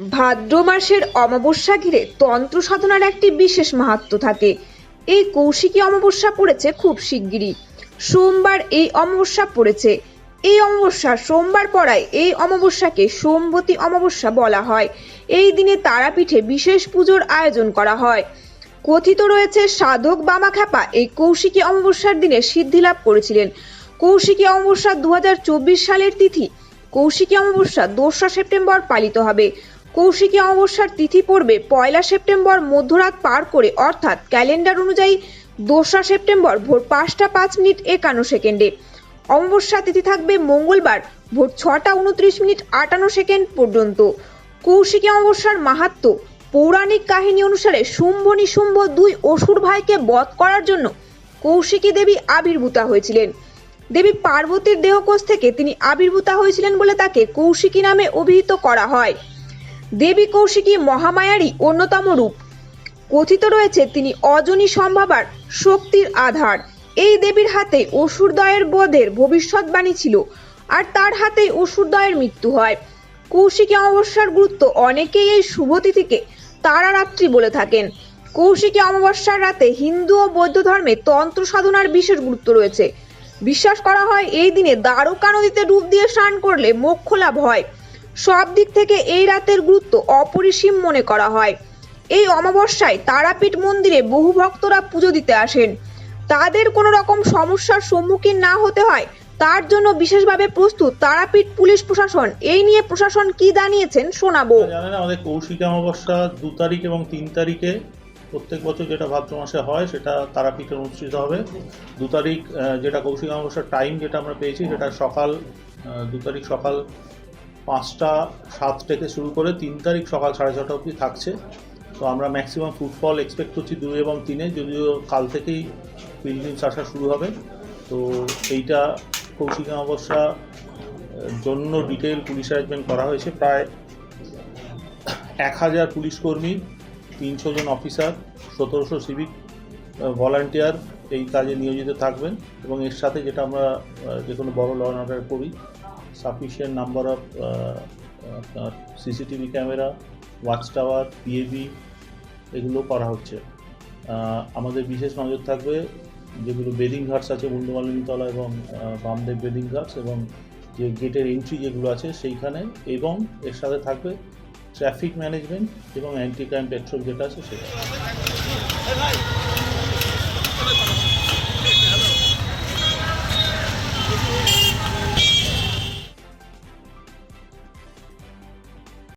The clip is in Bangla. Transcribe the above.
ভাদ্র মাসের অমাবস্যা ঘিরে তন্ত্র সাধনার একটি বিশেষ মাহাত্ম্য থাকে। এই কৌশিকী অমাবস্যা পড়েছে খুব শিগগিরই। সোমবার এই অমাবস্যা পড়েছে। এই অমাবস্যা সোমবার পড়ায় এই অমাবস্যাকে সোমবতী অমাবস্যা বলা হয়। এই দিনে তারাপীঠে বিশেষ পুজোর আয়োজন করা হয়। কথিত রয়েছে, সাধক বামাখ্যাপা এই কৌশিকী অমাবস্যার দিনে সিদ্ধি লাভ করেছিলেন। কৌশিকী অমাবস্যা দু হাজার চব্বিশ সালের তিথি। কৌশিকী অমাবস্যা দোসরা সেপ্টেম্বর পালিত হবে। কৌশিকী অমাবস্যার তিথি পড়বে পয়লা সেপ্টেম্বর মধ্যরাত পার করে, অর্থাৎ ক্যালেন্ডার অনুযায়ী দোসরা সেপ্টেম্বর ভোর পাঁচটা পাঁচ মিনিট একান্ন সেকেন্ডে। অমাবস্যা তিথি থাকবে মঙ্গলবার ভোর ছটা উনত্রিশ মিনিট আটান্ন সেকেন্ড পর্যন্ত। কৌশিকী অমাবস্যার মাহাত্ম্য পৌরাণিক কাহিনী অনুসারে শুম্ভ নিশুম্ভ দুই অসুর ভাইকে বধ করার জন্য কৌশিকী দেবী আবির্ভূতা হয়েছিলেন। দেবী পার্বতীর দেহকোষ থেকে তিনি আবির্ভূতা হয়েছিলেন বলে তাকে কৌশিকী নামে অভিহিত করা হয়। দেবী কৌশিকী মহামায়ারই অন্যতম রূপ। কথিত রয়েছে, তিনি অজনী সম্ভাবার শক্তির আধার। এই দেবীর হাতে অসুরদয়ের বধের ভবিষ্যৎবাণী ছিল, আর তার হাতেই অসুরদয়ের মৃত্যু হয়। কৌশিকী অমাবস্যার গুরুত্ব অনেকেই এই শুভ তিথিকে তারারাত্রি বলে থাকেন। কৌশিকী অমাবস্যার রাতে হিন্দু ও বৌদ্ধ ধর্মে তন্ত্র সাধনার বিশেষ গুরুত্ব রয়েছে। বিশ্বাস করা হয়, এই দিনে দ্বারকা নদীতে ডুব দিয়ে স্নান করলে মোক্ষ লাভ হয়। সব দিক থেকে এই রাতের গুরুত্ব অপরিসীম মনে করা হয়। এই অমাবস্যায় তারাপীঠ মন্দিরে বহু ভক্তরা পুজো দিতে আসেন। তাদের কোনো রকম সমস্যার সম্মুখীন না হতে হয়, তার জন্য বিশেষভাবে প্রস্তুত তারাপীঠ পুলিশ প্রশাসন। এই নিয়ে প্রশাসন কি জানিয়েছেন শোনাবো। জানেন আমাদের কৌশিক অমাবস্যা দু তারিখ এবং তিন তারিখে প্রত্যেক বছর যেটা ভাদ্র মাসে হয় সেটা তারাপীঠে অনুষ্ঠিত হবে। দু তারিখ যেটা কৌশিক অমাবস্যার টাইম যেটা আমরা পেয়েছি সেটা সকাল দু তারিখ সকাল পাঁচটা সাত থেকে শুরু করে তিন তারিখ সকাল সাড়ে ছটা অবধি থাকছে। তো আমরা ম্যাক্সিমাম ফুটফল এক্সপেক্ট করছি দুই এবং তিনে, যদিও কাল থেকেই পিলগ্রিমস আসা শুরু হবে। তো এইটা কৌশিক অমাবস্যা জন্য ডিটেল পুলিশ অ্যারেঞ্জমেন্ট করা হয়েছে। প্রায় এক হাজার পুলিশ কর্মী, তিনশো জন অফিসার সতেরোশো সিভিক ভলান্টিয়ার এই কাজে নিয়োজিত থাকবেন। এবং এর সাথে যেটা আমরা যে কোনো বড় ল অর্ডার করি সাফিসিয়েন্ট নাম্বার অফ আপনার CCTV camera watch tower PAB এগুলো করা হচ্ছে। আমাদের বিশেষ নজর থাকবে যেগুলো বেদিং ঘাটস আছে, মুন্ডমালিনীতলা এবং বামদেব বেদিং ঘাটস এবং যে গেটের এন্ট্রি যেগুলো আছে সেইখানে এবং এর সাথে থাকবে ট্রাফিক ম্যানেজমেন্ট এবং অ্যান্টি ক্রাইম পেট্রোল যেটা আছে সেটা।